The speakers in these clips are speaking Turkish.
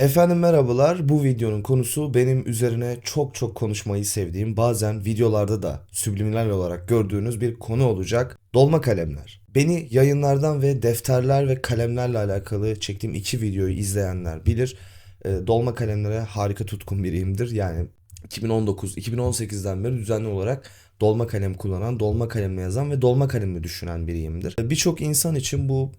Efendim merhabalar. Bu videonun konusu benim üzerine çok çok konuşmayı sevdiğim, bazen videolarda da subliminal olarak gördüğünüz bir konu olacak. Dolma kalemler. Beni yayınlardan ve defterler ve kalemlerle alakalı çektiğim iki videoyu izleyenler bilir. E, dolma kalemlere harika tutkun biriyimdir. Yani 2019-2018'den beri düzenli olarak dolma kalem kullanan, dolma kalemle yazan ve dolma kalemle düşünen biriyimdir. Birçok insan için bu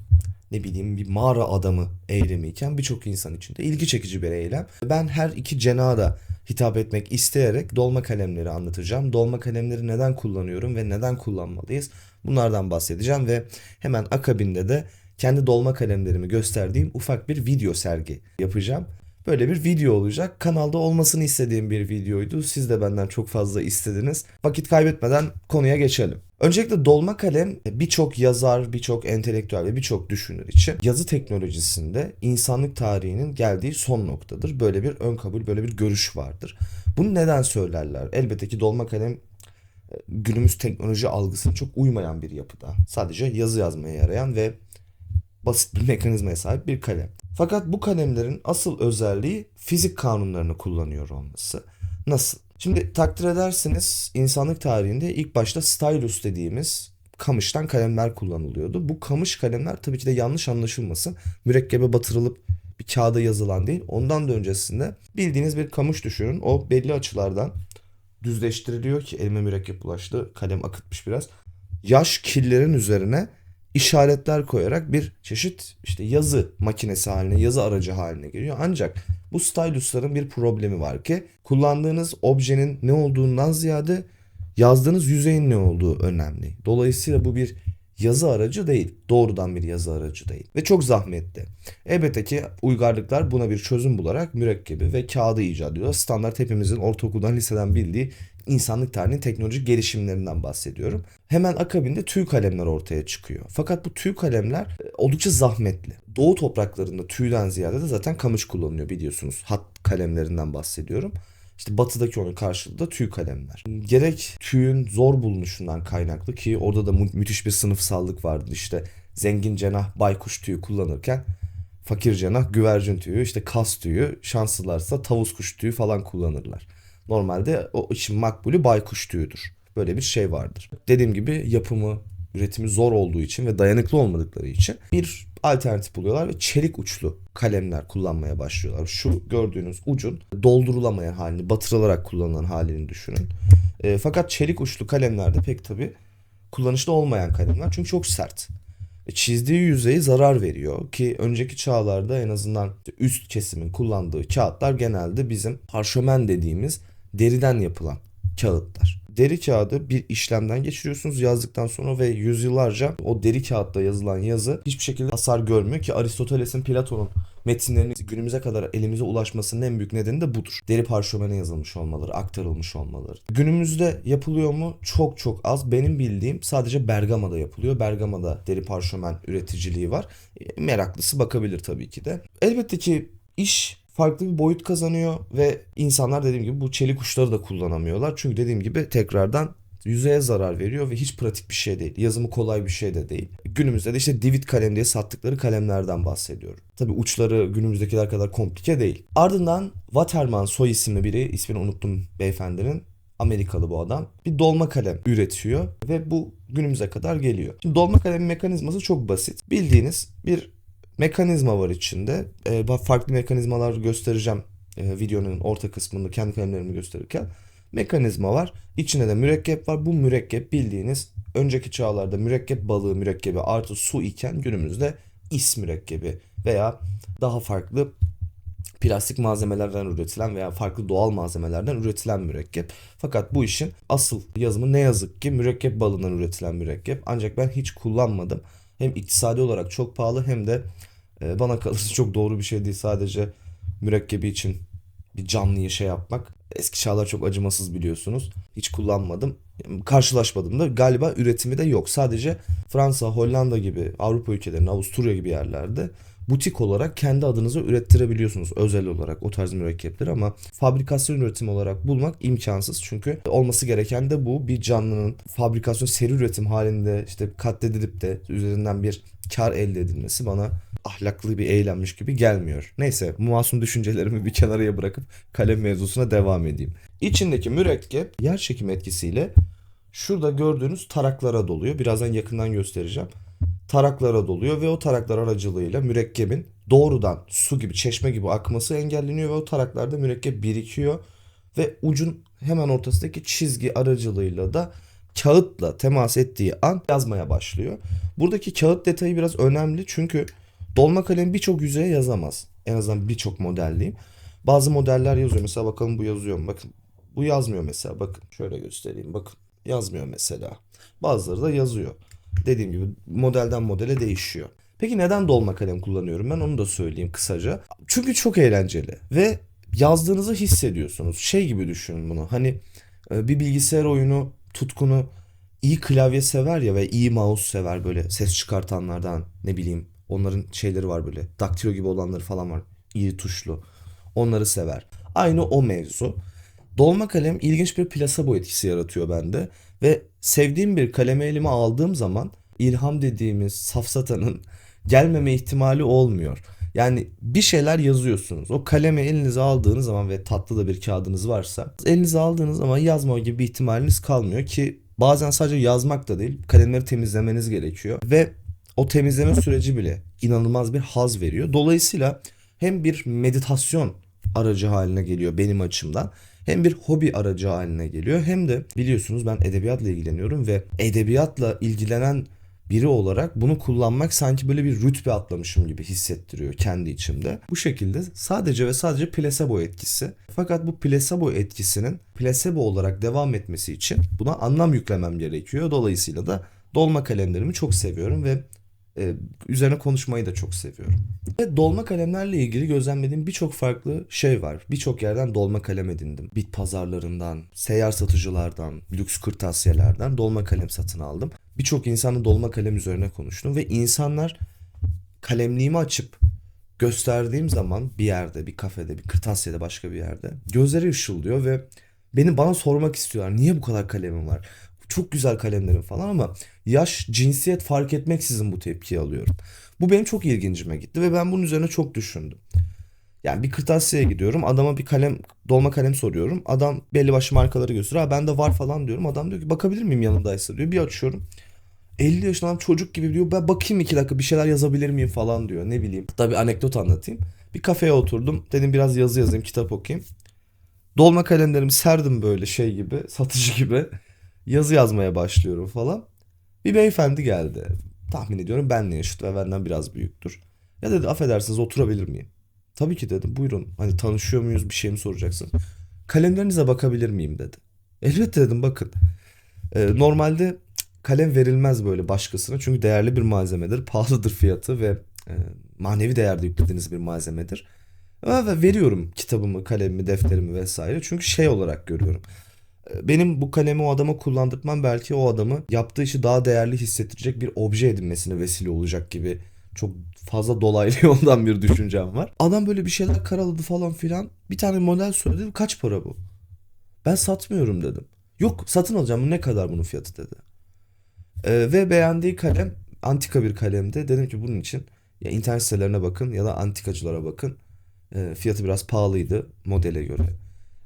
ne bileyim bir mağara adamı eylemiyken birçok insan için de ilgi çekici bir eylem. Ben her iki cenaha da hitap etmek isteyerek dolma kalemleri anlatacağım. Dolma kalemleri neden kullanıyorum ve neden kullanmalıyız? Bunlardan bahsedeceğim ve hemen akabinde de kendi dolma kalemlerimi gösterdiğim ufak bir video sergi yapacağım. Böyle bir video olacak. Kanalda olmasını istediğim bir videoydu. Siz de benden çok fazla istediniz. Vakit kaybetmeden konuya geçelim. Öncelikle dolma kalem birçok yazar, birçok entelektüel ve birçok düşünür için yazı teknolojisinde insanlık tarihinin geldiği son noktadır. Böyle bir ön kabul, böyle bir görüş vardır. Bunu neden söylerler? Elbette ki dolma kalem e, günümüz teknoloji algısına çok uymayan bir yapıda. Sadece yazı yazmaya yarayan ve basit bir mekanizmaya sahip bir kalem. Fakat bu kalemlerin asıl özelliği fizik kanunlarını kullanıyor olması. Nasıl? Şimdi takdir edersiniz insanlık tarihinde ilk başta stylus dediğimiz kamıştan kalemler kullanılıyordu. Bu kamış kalemler tabii ki de yanlış anlaşılmasın. Mürekkebe batırılıp bir kağıda yazılan değil. Ondan da öncesinde bildiğiniz bir kamış düşünün. O belli açılardan düzleştiriliyor ki elime mürekkep bulaştı. Kalem akıtmış biraz. Yaş killerin üzerine işaretler koyarak bir çeşit işte yazı makinesi haline, yazı aracı haline geliyor. Ancak bu stylusların bir problemi var ki kullandığınız objenin ne olduğundan ziyade yazdığınız yüzeyin ne olduğu önemli. Dolayısıyla bu bir yazı aracı değil. Doğrudan bir yazı aracı değil. Ve çok zahmetli. Elbette ki uygarlıklar buna bir çözüm bularak mürekkebi ve kağıdı icat ediyorlar. Standart hepimizin ortaokuldan liseden bildiği insanlık tarihinin teknolojik gelişimlerinden bahsediyorum. Hemen akabinde tüy kalemler ortaya çıkıyor. Fakat bu tüy kalemler e, oldukça zahmetli. Doğu topraklarında tüyden ziyade de zaten kamış kullanılıyor biliyorsunuz. Hat kalemlerinden bahsediyorum. İşte batıdaki onun karşılığı da tüy kalemler. Gerek tüyün zor bulunuşundan kaynaklı ki orada da mü- müthiş bir sınıfsallık vardı. İşte zengin cenah baykuş tüyü kullanırken fakir cenah güvercin tüyü, işte kas tüyü, şanslılarsa tavus kuş tüyü falan kullanırlar. Normalde o için makbulü baykuş tüyüdür. Böyle bir şey vardır. Dediğim gibi yapımı, üretimi zor olduğu için ve dayanıklı olmadıkları için bir alternatif buluyorlar ve çelik uçlu kalemler kullanmaya başlıyorlar. Şu gördüğünüz ucun doldurulamayan halini, batırılarak kullanılan halini düşünün. E, fakat çelik uçlu kalemlerde pek tabi kullanışlı olmayan kalemler çünkü çok sert. E, Çizdiği yüzeyi zarar veriyor ki önceki çağlarda en azından üst kesimin kullandığı kağıtlar genelde bizim parşömen dediğimiz deriden yapılan kağıtlar. Deri kağıdı bir işlemden geçiriyorsunuz yazdıktan sonra ve yüzyıllarca o deri kağıtta yazılan yazı hiçbir şekilde hasar görmüyor ki Aristoteles'in Platon'un metinlerinin günümüze kadar elimize ulaşmasının en büyük nedeni de budur. Deri parşömene yazılmış olmaları, aktarılmış olmaları. Günümüzde yapılıyor mu? Çok çok az. Benim bildiğim sadece Bergama'da yapılıyor. Bergama'da deri parşömen üreticiliği var. E, Meraklısı bakabilir tabii ki de. Elbette ki iş farklı bir boyut kazanıyor ve insanlar dediğim gibi bu çelik uçları da kullanamıyorlar. Çünkü dediğim gibi tekrardan yüzeye zarar veriyor ve hiç pratik bir şey değil. Yazımı kolay bir şey de değil. Günümüzde de işte Divid kalem diye sattıkları kalemlerden bahsediyorum. Tabi uçları günümüzdekiler kadar komplike değil. Ardından Waterman soy isimli biri, ismini unuttum beyefendinin. Amerikalı bu adam. Bir dolma kalem üretiyor ve bu günümüze kadar geliyor. Şimdi dolma kalemin mekanizması çok basit. Bildiğiniz bir mekanizma var içinde. Ee, farklı mekanizmalar göstereceğim e, videonun orta kısmında kendi kalemlerimi gösterirken. Mekanizma var. İçinde de mürekkep var. Bu mürekkep bildiğiniz önceki çağlarda mürekkep balığı mürekkebi artı su iken günümüzde is mürekkebi veya daha farklı plastik malzemelerden üretilen veya farklı doğal malzemelerden üretilen mürekkep. Fakat bu işin asıl yazımı ne yazık ki mürekkep balından üretilen mürekkep. Ancak ben hiç kullanmadım. Hem iktisadi olarak çok pahalı hem de e, bana kalırsa çok doğru bir şey değil. Sadece mürekkebi için bir canlıyı şey yapmak. Eski çağlar çok acımasız biliyorsunuz. Hiç kullanmadım. Karşılaşmadım da galiba üretimi de yok. Sadece Fransa, Hollanda gibi Avrupa ülkelerinde, Avusturya gibi yerlerde butik olarak kendi adınıza ürettirebiliyorsunuz özel olarak o tarz mürekkepleri ama fabrikasyon üretimi olarak bulmak imkansız çünkü olması gereken de bu bir canlının fabrikasyon seri üretim halinde işte katledilip de üzerinden bir kar elde edilmesi bana ahlaklı bir eylemmiş gibi gelmiyor. Neyse bu düşüncelerimi bir kenarıya bırakıp kalem mevzusuna devam edeyim. İçindeki mürekkep yer çekimi etkisiyle şurada gördüğünüz taraklara doluyor. Birazdan yakından göstereceğim. Taraklara doluyor ve o taraklar aracılığıyla mürekkebin doğrudan su gibi çeşme gibi akması engelleniyor ve o taraklarda mürekkep birikiyor ve ucun hemen ortasındaki çizgi aracılığıyla da kağıtla temas ettiği an yazmaya başlıyor. Buradaki kağıt detayı biraz önemli çünkü dolma kalem birçok yüzeye yazamaz. En azından birçok model diyeyim. Bazı modeller yazıyor. Mesela bakalım bu yazıyor mu? Bakın bu yazmıyor mesela. Bakın şöyle göstereyim. Bakın yazmıyor mesela. Bazıları da yazıyor. Dediğim gibi modelden modele değişiyor. Peki neden dolma kalem kullanıyorum ben onu da söyleyeyim kısaca. Çünkü çok eğlenceli ve yazdığınızı hissediyorsunuz. Şey gibi düşünün bunu. Hani e, bir bilgisayar oyunu tutkunu iyi klavye sever ya ve iyi mouse sever böyle ses çıkartanlardan ne bileyim onların şeyleri var böyle daktilo gibi olanları falan var. İyi tuşlu. Onları sever. Aynı o mevzu. Dolma kalem ilginç bir plasebo etkisi yaratıyor bende ve sevdiğim bir kalemi elime aldığım zaman ilham dediğimiz safsatanın gelmeme ihtimali olmuyor. Yani bir şeyler yazıyorsunuz. O kalemi elinize aldığınız zaman ve tatlı da bir kağıdınız varsa elinize aldığınız zaman yazma gibi bir ihtimaliniz kalmıyor ki bazen sadece yazmak da değil kalemleri temizlemeniz gerekiyor ve o temizleme süreci bile inanılmaz bir haz veriyor. Dolayısıyla hem bir meditasyon aracı haline geliyor benim açımdan hem bir hobi aracı haline geliyor hem de biliyorsunuz ben edebiyatla ilgileniyorum ve edebiyatla ilgilenen biri olarak bunu kullanmak sanki böyle bir rütbe atlamışım gibi hissettiriyor kendi içimde. Bu şekilde sadece ve sadece plasebo etkisi. Fakat bu plasebo etkisinin plasebo olarak devam etmesi için buna anlam yüklemem gerekiyor. Dolayısıyla da dolma kalemlerimi çok seviyorum ve e, üzerine konuşmayı da çok seviyorum. Ve dolma kalemlerle ilgili gözlemlediğim birçok farklı şey var. Birçok yerden dolma kalem edindim. Bit pazarlarından, seyyar satıcılardan, lüks kırtasiyelerden dolma kalem satın aldım. Birçok insanla dolma kalem üzerine konuştum ve insanlar kalemliğimi açıp gösterdiğim zaman bir yerde, bir kafede, bir kırtasiyede başka bir yerde gözleri ışıldıyor ve beni bana sormak istiyorlar. Niye bu kadar kalemim var? Çok güzel kalemlerim falan ama yaş, cinsiyet fark etmeksizin bu tepkiyi alıyorum. Bu benim çok ilgincime gitti ve ben bunun üzerine çok düşündüm. Yani bir kırtasiyeye gidiyorum. Adama bir kalem, dolma kalem soruyorum. Adam belli başlı markaları gösteriyor. Ha bende var falan diyorum. Adam diyor ki bakabilir miyim yanındaysa diyor. Bir açıyorum. 50 yaşında adam çocuk gibi diyor. Ben bakayım iki dakika bir şeyler yazabilir miyim falan diyor. Ne bileyim. Tabii anekdot anlatayım. Bir kafeye oturdum. Dedim biraz yazı yazayım, kitap okuyayım. Dolma kalemlerimi serdim böyle şey gibi, satıcı gibi. Yazı yazmaya başlıyorum falan. Bir beyefendi geldi. Tahmin ediyorum benle yaşıt ve benden biraz büyüktür. Ya dedi affedersiniz oturabilir miyim? Tabii ki dedim buyurun. Hani tanışıyor muyuz bir şey mi soracaksın? Kalemlerinize bakabilir miyim dedi. Elbette dedim bakın. Ee, normalde kalem verilmez böyle başkasına çünkü değerli bir malzemedir. Pahalıdır fiyatı ve e, manevi değerde yüklediğiniz bir malzemedir. Ve veriyorum kitabımı, kalemimi, defterimi vesaire. Çünkü şey olarak görüyorum. Benim bu kalemi o adama kullandırtmam belki o adamı yaptığı işi daha değerli hissettirecek bir obje edinmesine vesile olacak gibi çok fazla dolaylı yoldan bir düşüncem var. Adam böyle bir şeyler karaladı falan filan. Bir tane model söyledi. Kaç para bu? Ben satmıyorum dedim. Yok satın alacağım. Ne kadar bunun fiyatı dedi. Ee, ve beğendiği kalem antika bir kalemdi. Dedim ki bunun için ya internet sitelerine bakın ya da antikacılara bakın. Ee, fiyatı biraz pahalıydı modele göre.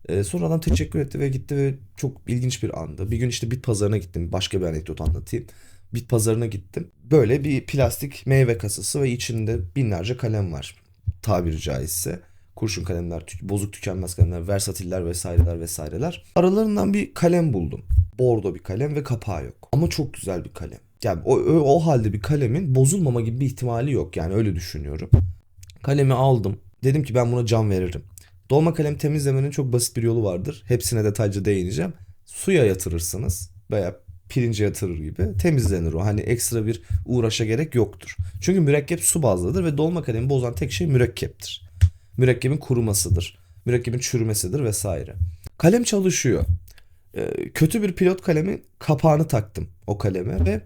Ee, sonra adam teşekkür etti ve gitti ve çok ilginç bir andı. Bir gün işte bit pazarına gittim. Başka bir anekdot anlatayım. Bit pazarına gittim. Böyle bir plastik meyve kasası ve içinde binlerce kalem var. Tabiri caizse. Kurşun kalemler, tük- bozuk tükenmez kalemler, versatiller vesaireler vesaireler. Aralarından bir kalem buldum. Bordo bir kalem ve kapağı yok. Ama çok güzel bir kalem. Yani o, o, o halde bir kalemin bozulmama gibi bir ihtimali yok. Yani öyle düşünüyorum. Kalemi aldım. Dedim ki ben buna can veririm. Dolma kalem temizlemenin çok basit bir yolu vardır. Hepsine detaylıca değineceğim. Suya yatırırsınız veya pirince yatırır gibi temizlenir o. Hani ekstra bir uğraşa gerek yoktur. Çünkü mürekkep su bazlıdır ve dolma kalemi bozan tek şey mürekkeptir. Mürekkebin kurumasıdır. Mürekkebin çürümesidir vesaire. Kalem çalışıyor. Ee, kötü bir pilot kalemin kapağını taktım o kaleme ve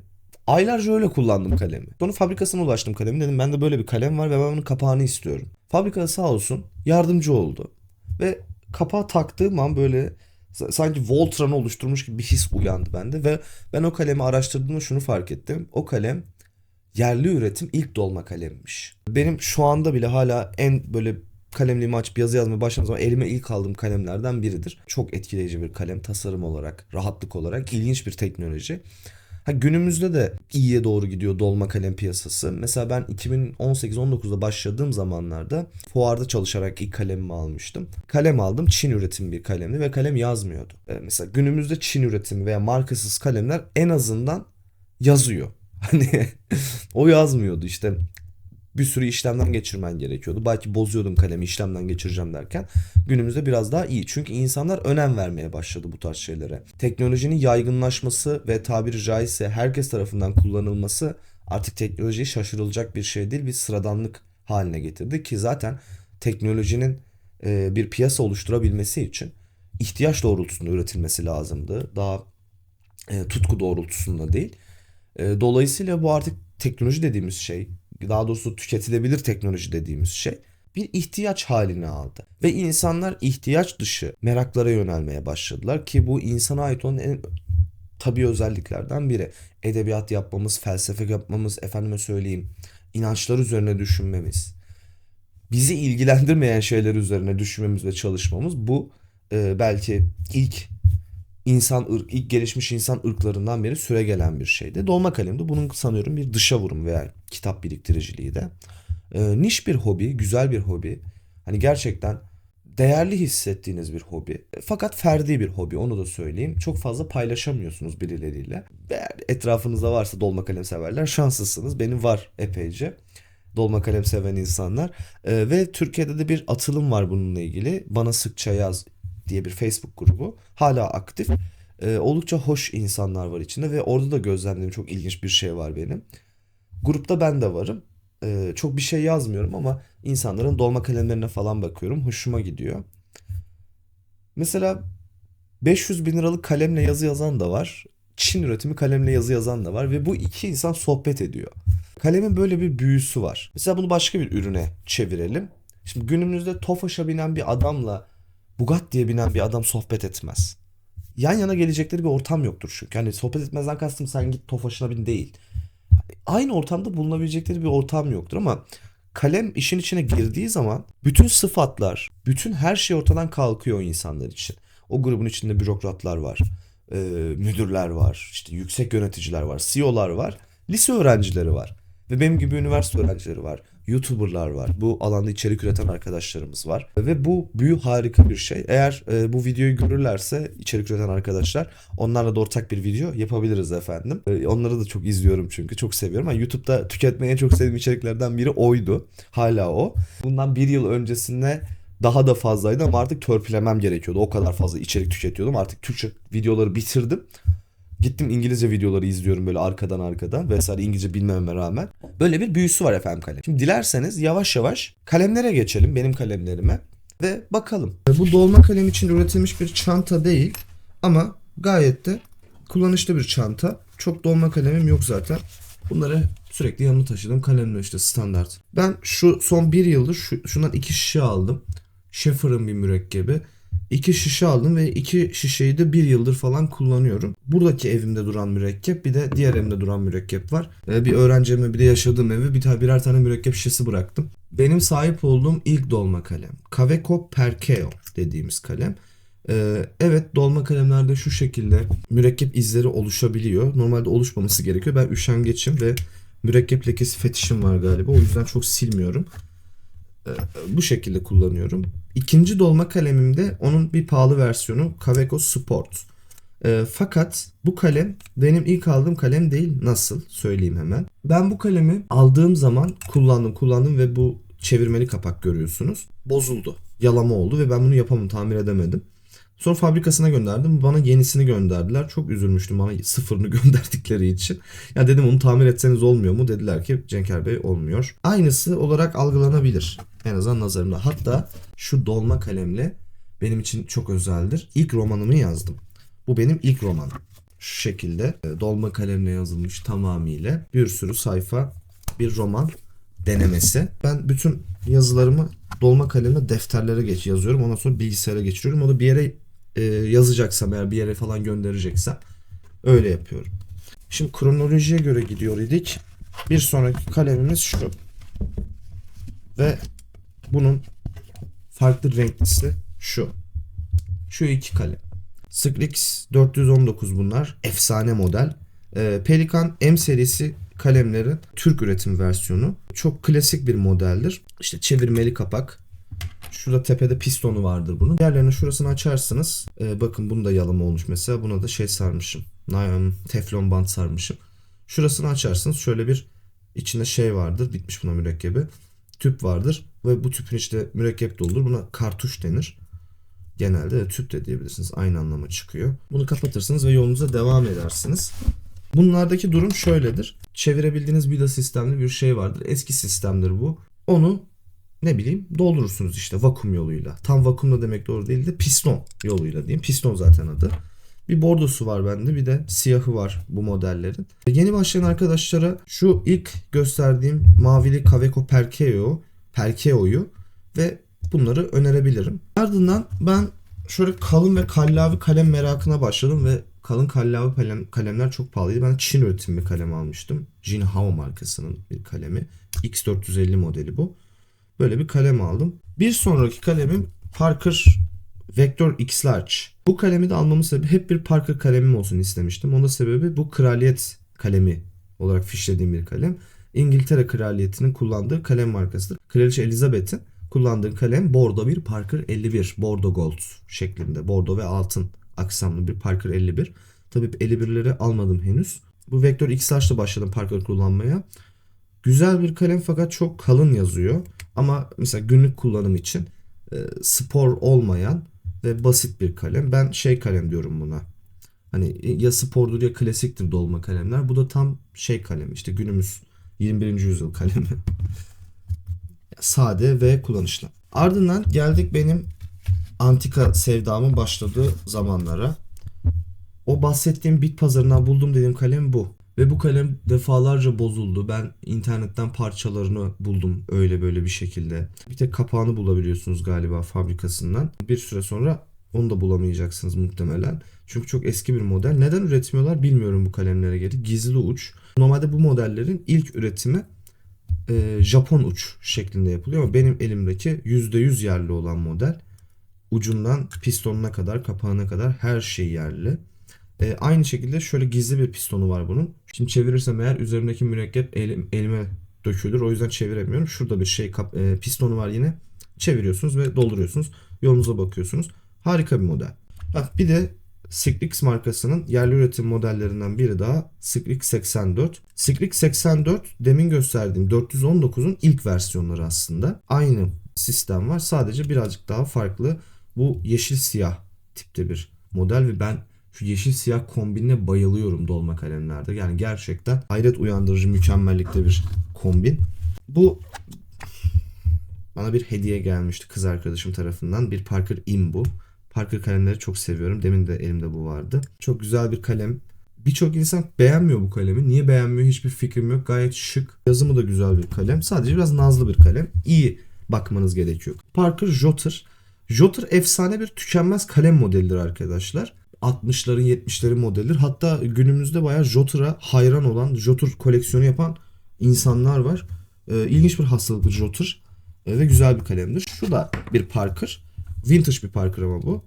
Aylarca öyle kullandım kalemi. Sonra fabrikasına ulaştım kalemi. Dedim ben de böyle bir kalem var ve ben bunun kapağını istiyorum. Fabrika sağ olsun yardımcı oldu. Ve kapağı taktığım an böyle sa- sanki Voltran'ı oluşturmuş gibi bir his uyandı bende. Ve ben o kalemi araştırdığımda şunu fark ettim. O kalem yerli üretim ilk dolma kalemmiş. Benim şu anda bile hala en böyle kalemliğimi açıp yazı yazmaya başladığım zaman elime ilk aldığım kalemlerden biridir. Çok etkileyici bir kalem tasarım olarak, rahatlık olarak ilginç bir teknoloji. Ha, günümüzde de iyiye doğru gidiyor dolma kalem piyasası. Mesela ben 2018-19'da başladığım zamanlarda fuarda çalışarak ilk kalemimi almıştım. Kalem aldım Çin üretimi bir kalemdi ve kalem yazmıyordu. Ee, mesela günümüzde Çin üretimi veya markasız kalemler en azından yazıyor. Hani o yazmıyordu işte bir sürü işlemden geçirmen gerekiyordu. Belki bozuyordun kalemi işlemden geçireceğim derken günümüzde biraz daha iyi. Çünkü insanlar önem vermeye başladı bu tarz şeylere. Teknolojinin yaygınlaşması ve tabiri caizse herkes tarafından kullanılması artık teknolojiyi şaşırılacak bir şey değil bir sıradanlık haline getirdi ki zaten teknolojinin e, bir piyasa oluşturabilmesi için ihtiyaç doğrultusunda üretilmesi lazımdı. Daha e, tutku doğrultusunda değil. E, dolayısıyla bu artık teknoloji dediğimiz şey, daha doğrusu tüketilebilir teknoloji dediğimiz şey bir ihtiyaç haline aldı. Ve insanlar ihtiyaç dışı meraklara yönelmeye başladılar ki bu insana ait olan en tabii özelliklerden biri. Edebiyat yapmamız, felsefe yapmamız, efendime söyleyeyim, inançlar üzerine düşünmemiz. Bizi ilgilendirmeyen şeyler üzerine düşünmemiz ve çalışmamız bu e, belki ilk insan ırk, ilk gelişmiş insan ırklarından beri süre gelen bir şeydi. Dolma kalem de bunun sanıyorum bir dışa vurum veya kitap biriktiriciliği de. Ee, niş bir hobi, güzel bir hobi. Hani gerçekten değerli hissettiğiniz bir hobi. E, Fakat ferdi bir hobi onu da söyleyeyim. Çok fazla paylaşamıyorsunuz birileriyle. Eğer etrafınızda varsa dolma kalem severler şanslısınız. Benim var epeyce. Dolma kalem seven insanlar. Ee, ve Türkiye'de de bir atılım var bununla ilgili. Bana sıkça yaz diye bir Facebook grubu. Hala aktif. Ee, oldukça hoş insanlar var içinde ve orada da gözlemlediğim çok ilginç bir şey var benim. Grupta ben de varım. Ee, çok bir şey yazmıyorum ama insanların dolma kalemlerine falan bakıyorum. Hoşuma gidiyor. Mesela 500 bin liralık kalemle yazı yazan da var. Çin üretimi kalemle yazı yazan da var ve bu iki insan sohbet ediyor. Kalemin böyle bir büyüsü var. Mesela bunu başka bir ürüne çevirelim. Şimdi günümüzde Tofaş'a binen bir adamla Bugatti'ye binen bir adam sohbet etmez. Yan yana gelecekleri bir ortam yoktur çünkü. Yani sohbet etmezden kastım sen git Tofaş'ına bin değil. Aynı ortamda bulunabilecekleri bir ortam yoktur ama kalem işin içine girdiği zaman bütün sıfatlar, bütün her şey ortadan kalkıyor o insanlar için. O grubun içinde bürokratlar var, e, müdürler var, işte yüksek yöneticiler var, CEO'lar var, lise öğrencileri var. Ve benim gibi üniversite öğrencileri var. YouTuber'lar var. Bu alanda içerik üreten arkadaşlarımız var. Ve bu büyü harika bir şey. Eğer e, bu videoyu görürlerse içerik üreten arkadaşlar onlarla da ortak bir video yapabiliriz efendim. E, onları da çok izliyorum çünkü. Çok seviyorum. Yani YouTube'da tüketmeye en çok sevdiğim içeriklerden biri oydu. Hala o. Bundan bir yıl öncesinde daha da fazlaydı ama artık törpülemem gerekiyordu. O kadar fazla içerik tüketiyordum. Artık Türkçe videoları bitirdim. Gittim İngilizce videoları izliyorum böyle arkadan arkadan vesaire İngilizce bilmememe rağmen. Böyle bir büyüsü var efendim kalem. Şimdi dilerseniz yavaş yavaş kalemlere geçelim benim kalemlerime ve bakalım. Bu dolma kalem için üretilmiş bir çanta değil ama gayet de kullanışlı bir çanta. Çok dolma kalemim yok zaten. Bunları sürekli yanımda taşıdığım kalemler işte standart. Ben şu son bir yıldır şu, şundan iki şişe aldım. Schaeffer'ın bir mürekkebi. İki şişe aldım ve iki şişeyi de bir yıldır falan kullanıyorum. Buradaki evimde duran mürekkep bir de diğer evimde duran mürekkep var. Ee, bir öğrenci evime bir de yaşadığım eve bir tane birer tane mürekkep şişesi bıraktım. Benim sahip olduğum ilk dolma kalem. Kaweco Perkeo dediğimiz kalem. Ee, evet dolma kalemlerde şu şekilde mürekkep izleri oluşabiliyor. Normalde oluşmaması gerekiyor. Ben üşengeçim ve mürekkep lekesi fetişim var galiba. O yüzden çok silmiyorum. Ee, bu şekilde kullanıyorum. İkinci dolma kalemimde onun bir pahalı versiyonu Kaweco Sport. Ee, fakat bu kalem benim ilk aldığım kalem değil. Nasıl? Söyleyeyim hemen. Ben bu kalemi aldığım zaman kullandım kullandım ve bu çevirmeli kapak görüyorsunuz. Bozuldu. Yalama oldu ve ben bunu yapamadım tamir edemedim. Sonra fabrikasına gönderdim. Bana yenisini gönderdiler. Çok üzülmüştüm bana sıfırını gönderdikleri için. Ya dedim onu tamir etseniz olmuyor mu? Dediler ki Cenker Bey olmuyor. Aynısı olarak algılanabilir. En azından nazarımda. Hatta şu dolma kalemle benim için çok özeldir. İlk romanımı yazdım. Bu benim ilk romanım. Şu şekilde e, dolma kalemle yazılmış tamamıyla bir sürü sayfa bir roman denemesi. Ben bütün yazılarımı dolma kalemle defterlere geç yazıyorum. Ondan sonra bilgisayara geçiriyorum. O da bir yere e, yazacaksam eğer bir yere falan göndereceksem öyle yapıyorum. Şimdi kronolojiye göre gidiyor idik. Bir sonraki kalemimiz şu. Ve bunun farklı renklisi şu. Şu iki kalem. Skrillex 419 bunlar. Efsane model. Ee, Pelikan M serisi kalemlerin Türk üretim versiyonu. Çok klasik bir modeldir. İşte çevirmeli kapak. Şurada tepede pistonu vardır bunun. Diğerlerinin şurasını açarsınız. Ee, bakın bunu da yalama olmuş mesela. Buna da şey sarmışım. Nayon teflon bant sarmışım. Şurasını açarsınız. Şöyle bir içinde şey vardır. Bitmiş buna mürekkebi. Tüp vardır. Ve bu tüpün içinde mürekkep doludur. Buna kartuş denir. Genelde de tüp de diyebilirsiniz. Aynı anlama çıkıyor. Bunu kapatırsınız ve yolunuza devam edersiniz. Bunlardaki durum şöyledir. Çevirebildiğiniz vida sistemli bir şey vardır. Eski sistemdir bu. Onu ne bileyim doldurursunuz işte vakum yoluyla. Tam vakumla demek doğru değil de piston yoluyla diyeyim. Piston zaten adı. Bir bordosu var bende bir de siyahı var bu modellerin. Yeni başlayan arkadaşlara şu ilk gösterdiğim mavili Kaweco Perkeo, Perkeo'yu ve bunları önerebilirim. Ardından ben şöyle kalın ve kallavi kalem merakına başladım ve kalın kallavi kalem, kalemler çok pahalıydı. Ben Çin üretim bir kalem almıştım. Jinhao markasının bir kalemi. X450 modeli bu. Böyle bir kalem aldım. Bir sonraki kalemim Parker Vector X Large. Bu kalemi de almamın sebebi hep bir Parker kalemim olsun istemiştim. Onun da sebebi bu kraliyet kalemi olarak fişlediğim bir kalem. İngiltere kraliyetinin kullandığı kalem markasıdır. Kraliçe Elizabeth'in kullandığı kalem Bordo bir Parker 51. Bordo Gold şeklinde. Bordo ve altın aksamlı bir Parker 51. Tabii 51'leri almadım henüz. Bu Vector X Large'da başladım Parker kullanmaya. Güzel bir kalem fakat çok kalın yazıyor. Ama mesela günlük kullanım için e, spor olmayan ve basit bir kalem. Ben şey kalem diyorum buna. Hani ya spordur ya klasiktir dolma kalemler. Bu da tam şey kalem işte günümüz 21. yüzyıl kalemi. Sade ve kullanışlı. Ardından geldik benim antika sevdamın başladığı zamanlara. O bahsettiğim bit pazarından buldum dediğim kalem bu. Ve bu kalem defalarca bozuldu. Ben internetten parçalarını buldum öyle böyle bir şekilde. Bir tek kapağını bulabiliyorsunuz galiba fabrikasından. Bir süre sonra onu da bulamayacaksınız muhtemelen. Çünkü çok eski bir model. Neden üretmiyorlar bilmiyorum bu kalemlere geri. Gizli uç. Normalde bu modellerin ilk üretimi e, Japon uç şeklinde yapılıyor ama benim elimdeki %100 yerli olan model. Ucundan pistonuna kadar, kapağına kadar her şey yerli. E, aynı şekilde şöyle gizli bir pistonu var bunun. Şimdi çevirirsem eğer üzerindeki mürekkep elim, elime dökülür. O yüzden çeviremiyorum. Şurada bir şey kap, e, pistonu var yine. Çeviriyorsunuz ve dolduruyorsunuz. Yolunuza bakıyorsunuz. Harika bir model. Ha, bir de Skrillex markasının yerli üretim modellerinden biri daha Skrillex 84. Skrillex 84 demin gösterdiğim 419'un ilk versiyonları aslında. Aynı sistem var. Sadece birazcık daha farklı. Bu yeşil siyah tipte bir model ve ben şu yeşil siyah kombinine bayılıyorum dolma kalemlerde. Yani gerçekten hayret uyandırıcı mükemmellikte bir kombin. Bu bana bir hediye gelmişti kız arkadaşım tarafından. Bir Parker In bu. Parker kalemleri çok seviyorum. Demin de elimde bu vardı. Çok güzel bir kalem. Birçok insan beğenmiyor bu kalemi. Niye beğenmiyor hiçbir fikrim yok. Gayet şık. Yazımı da güzel bir kalem. Sadece biraz nazlı bir kalem. İyi bakmanız gerekiyor. Parker Jotter. Jotter efsane bir tükenmez kalem modelidir arkadaşlar. 60'ların 70'lerin modelidir. Hatta günümüzde bayağı Jotter'a hayran olan, Jotter koleksiyonu yapan insanlar var. Ee, ilginç bir hastalıktır Jotter. Ee, ve güzel bir kalemdir. Şu da bir Parker. Vintage bir Parker ama bu.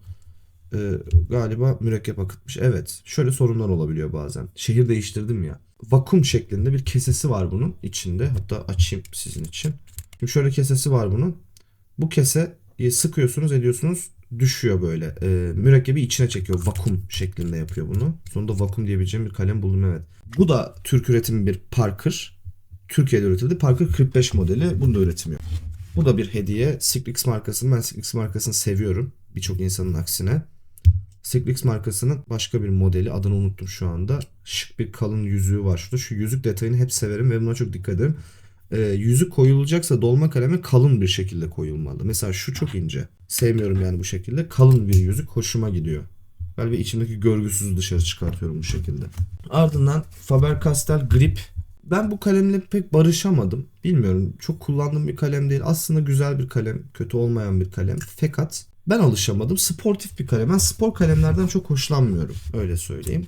Ee, galiba mürekkep akıtmış. Evet. Şöyle sorunlar olabiliyor bazen. Şehir değiştirdim ya. Vakum şeklinde bir kesesi var bunun içinde. Hatta açayım sizin için. Şimdi şöyle kesesi var bunun. Bu kese sıkıyorsunuz ediyorsunuz düşüyor böyle. E, mürekkebi içine çekiyor. Vakum şeklinde yapıyor bunu. Sonunda vakum diyebileceğim bir kalem buldum evet. Bu da Türk üretimi bir Parker. Türkiye'de üretildi. Parker 45 modeli. Bunu da üretimiyor. Bu da bir hediye. Skrillex markasını ben Skrillex markasını seviyorum. Birçok insanın aksine. Skrillex markasının başka bir modeli adını unuttum şu anda. Şık bir kalın yüzüğü var şurada. Şu yüzük detayını hep severim ve buna çok dikkat ederim. E, yüzük koyulacaksa dolma kaleme kalın bir şekilde koyulmalı. Mesela şu çok ince. Sevmiyorum yani bu şekilde. Kalın bir yüzük hoşuma gidiyor. Galiba içimdeki görgüsüzü dışarı çıkartıyorum bu şekilde. Ardından Faber-Castell Grip. Ben bu kalemle pek barışamadım. Bilmiyorum çok kullandığım bir kalem değil. Aslında güzel bir kalem. Kötü olmayan bir kalem. Fakat ben alışamadım. Sportif bir kalem. Ben spor kalemlerden çok hoşlanmıyorum. Öyle söyleyeyim.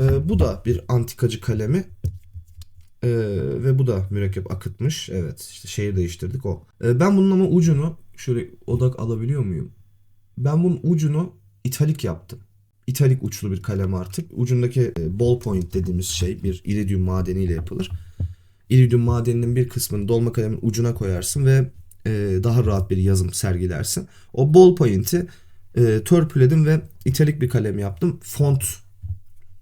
Ee, bu da bir antikacı kalemi. Ee, ve bu da mürekkep akıtmış. Evet işte şehir değiştirdik o. Ee, ben bunun ama ucunu şöyle odak alabiliyor muyum? Ben bunun ucunu italik yaptım. İtalik uçlu bir kalem artık. Ucundaki e, ball point dediğimiz şey bir iridium madeniyle yapılır. İridium madeninin bir kısmını dolma kalemin ucuna koyarsın ve e, daha rahat bir yazım sergilersin. O ball point'i e, törpüledim ve italik bir kalem yaptım. Font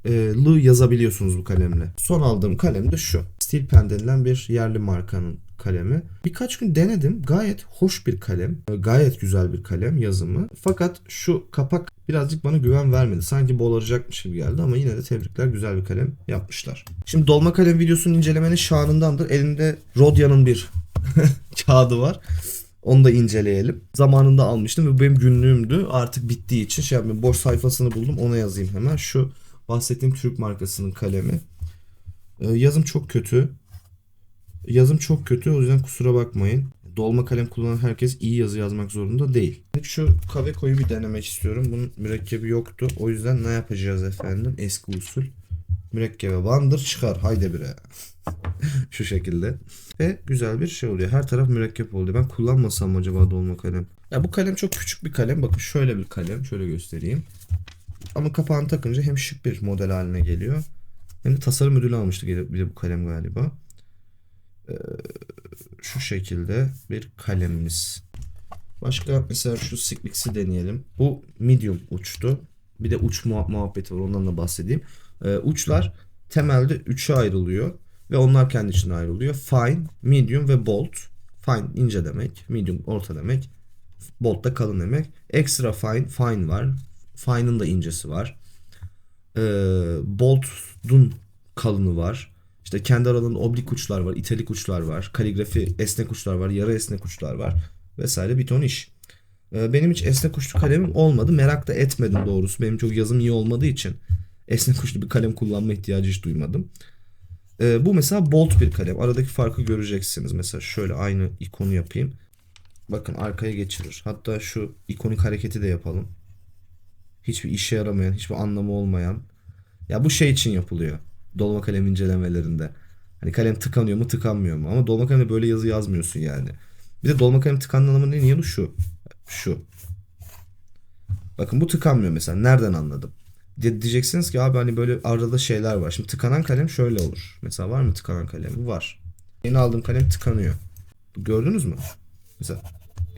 lı yazabiliyorsunuz bu kalemle. Son aldığım kalem de şu. Steel Pen denilen bir yerli markanın kalemi. Birkaç gün denedim. Gayet hoş bir kalem. E, Gayet güzel bir kalem yazımı. Fakat şu kapak birazcık bana güven vermedi. Sanki bolaracakmış gibi geldi ama yine de tebrikler güzel bir kalem yapmışlar. Şimdi dolma kalem videosunun incelemenin şanındandır. Elimde Rodia'nın bir kağıdı var. Onu da inceleyelim. Zamanında almıştım ve bu benim günlüğümdü. Artık bittiği için şey yapmayayım. Boş sayfasını buldum. Ona yazayım hemen. Şu bahsettiğim Türk markasının kalemi. Ee, yazım çok kötü. Yazım çok kötü. O yüzden kusura bakmayın. Dolma kalem kullanan herkes iyi yazı yazmak zorunda değil. Şu Kaveko'yu bir denemek istiyorum. Bunun mürekkebi yoktu. O yüzden ne yapacağız efendim? Eski usul. Mürekkebe bandır çıkar. Haydi bire. Şu şekilde. Ve güzel bir şey oluyor. Her taraf mürekkep oluyor. Ben kullanmasam acaba dolma kalem? Ya bu kalem çok küçük bir kalem. Bakın şöyle bir kalem. Şöyle göstereyim. Ama kapağını takınca hem şık bir model haline geliyor. Hem de tasarım ödülü almıştı bir de bu kalem galiba. Ee, şu şekilde bir kalemimiz. Başka mesela şu Siglix'i deneyelim. Bu medium uçtu. Bir de uç muha- muhabbeti var ondan da bahsedeyim. Ee, uçlar temelde 3'e ayrılıyor ve onlar kendi içine ayrılıyor. Fine, medium ve bold. Fine ince demek, medium orta demek, bold da kalın demek. Extra fine, fine var. Fine'ın da incesi var. Ee, bold'un kalını var. İşte kendi aralarında oblik uçlar var, italik uçlar var, kaligrafi esnek uçlar var, yarı esnek uçlar var vesaire bir ton iş. Ee, benim hiç esnek uçlu kalemim olmadı. Merak da etmedim doğrusu. Benim çok yazım iyi olmadığı için esnek uçlu bir kalem kullanma ihtiyacı hiç duymadım. Ee, bu mesela bolt bir kalem. Aradaki farkı göreceksiniz. Mesela şöyle aynı ikonu yapayım. Bakın arkaya geçirir. Hatta şu ikonik hareketi de yapalım. Hiçbir işe yaramayan, hiçbir anlamı olmayan. Ya bu şey için yapılıyor. Dolma kalem incelemelerinde. Hani kalem tıkanıyor mu tıkanmıyor mu? Ama dolma kalemde böyle yazı yazmıyorsun yani. Bir de dolma kalem tıkanma anlamının yanı şu. Şu. Bakın bu tıkanmıyor mesela. Nereden anladım? Di- Diyeceksiniz ki abi hani böyle arada şeyler var. Şimdi tıkanan kalem şöyle olur. Mesela var mı tıkanan kalem? Var. Yeni aldığım kalem tıkanıyor. Gördünüz mü? Mesela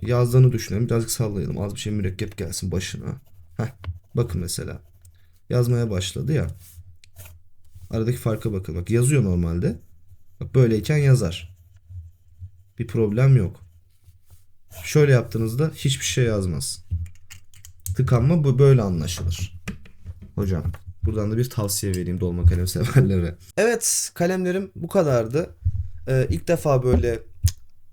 yazdığını düşünelim. Birazcık sallayalım. Az bir şey mürekkep gelsin başına. Heh. Bakın mesela. Yazmaya başladı ya. Aradaki farka bakın. Bak yazıyor normalde. Bak böyleyken yazar. Bir problem yok. Şöyle yaptığınızda hiçbir şey yazmaz. Tıkanma bu böyle anlaşılır. Hocam buradan da bir tavsiye vereyim dolma kalem severlere. Evet kalemlerim bu kadardı. Ee, ilk defa böyle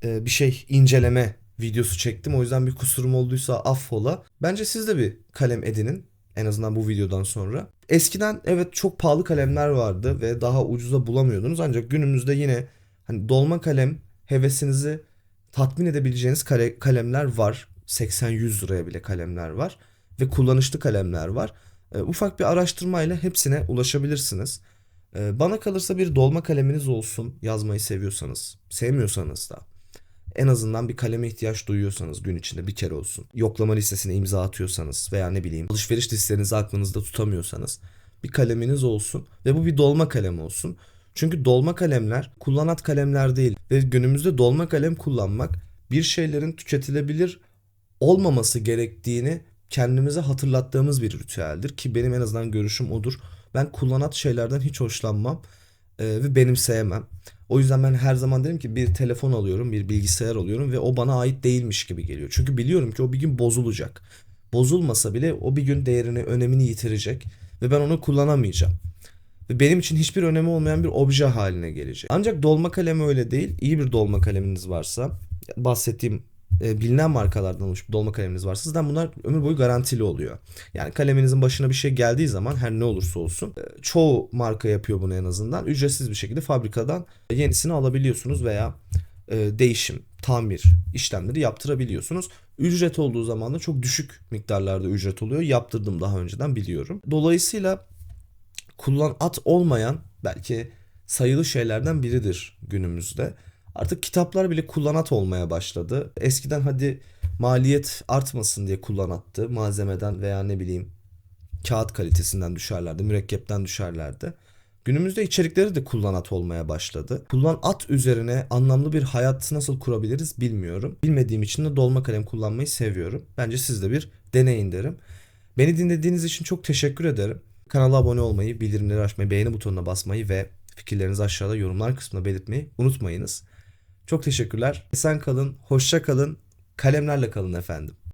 e, bir şey inceleme videosu çektim. O yüzden bir kusurum olduysa affola. Bence siz de bir kalem edinin. En azından bu videodan sonra. Eskiden evet çok pahalı kalemler vardı ve daha ucuza bulamıyordunuz. Ancak günümüzde yine hani dolma kalem hevesinizi tatmin edebileceğiniz kale- kalemler var. 80-100 liraya bile kalemler var. Ve kullanışlı kalemler var. E, ufak bir araştırmayla hepsine ulaşabilirsiniz. E, bana kalırsa bir dolma kaleminiz olsun yazmayı seviyorsanız. Sevmiyorsanız da en azından bir kaleme ihtiyaç duyuyorsanız gün içinde bir kere olsun. Yoklama listesine imza atıyorsanız veya ne bileyim alışveriş listenizi aklınızda tutamıyorsanız bir kaleminiz olsun ve bu bir dolma kalem olsun. Çünkü dolma kalemler kullanat kalemler değil ve günümüzde dolma kalem kullanmak bir şeylerin tüketilebilir olmaması gerektiğini kendimize hatırlattığımız bir ritüeldir ki benim en azından görüşüm odur. Ben kullanat şeylerden hiç hoşlanmam ve benimseyemem. O yüzden ben her zaman derim ki bir telefon alıyorum, bir bilgisayar alıyorum ve o bana ait değilmiş gibi geliyor. Çünkü biliyorum ki o bir gün bozulacak. Bozulmasa bile o bir gün değerini, önemini yitirecek ve ben onu kullanamayacağım. Ve benim için hiçbir önemi olmayan bir obje haline gelecek. Ancak dolma kalemi öyle değil. İyi bir dolma kaleminiz varsa bahsettiğim e, bilinen markalardan oluşmuş dolma kaleminiz varsa zaten bunlar ömür boyu garantili oluyor. Yani kaleminizin başına bir şey geldiği zaman her ne olursa olsun e, çoğu marka yapıyor bunu en azından. Ücretsiz bir şekilde fabrikadan yenisini alabiliyorsunuz veya e, değişim, tamir işlemleri yaptırabiliyorsunuz. Ücret olduğu zaman da çok düşük miktarlarda ücret oluyor. Yaptırdım daha önceden biliyorum. Dolayısıyla kullan at olmayan belki sayılı şeylerden biridir günümüzde. Artık kitaplar bile kullanat olmaya başladı. Eskiden hadi maliyet artmasın diye kullanattı. Malzemeden veya ne bileyim kağıt kalitesinden düşerlerdi, mürekkepten düşerlerdi. Günümüzde içerikleri de kullanat olmaya başladı. Kullanat üzerine anlamlı bir hayat nasıl kurabiliriz bilmiyorum. Bilmediğim için de dolma kalem kullanmayı seviyorum. Bence siz de bir deneyin derim. Beni dinlediğiniz için çok teşekkür ederim. Kanala abone olmayı, bildirimleri açmayı, beğeni butonuna basmayı ve fikirlerinizi aşağıda yorumlar kısmına belirtmeyi unutmayınız. Çok teşekkürler. Esen kalın, hoşça kalın, kalemlerle kalın efendim.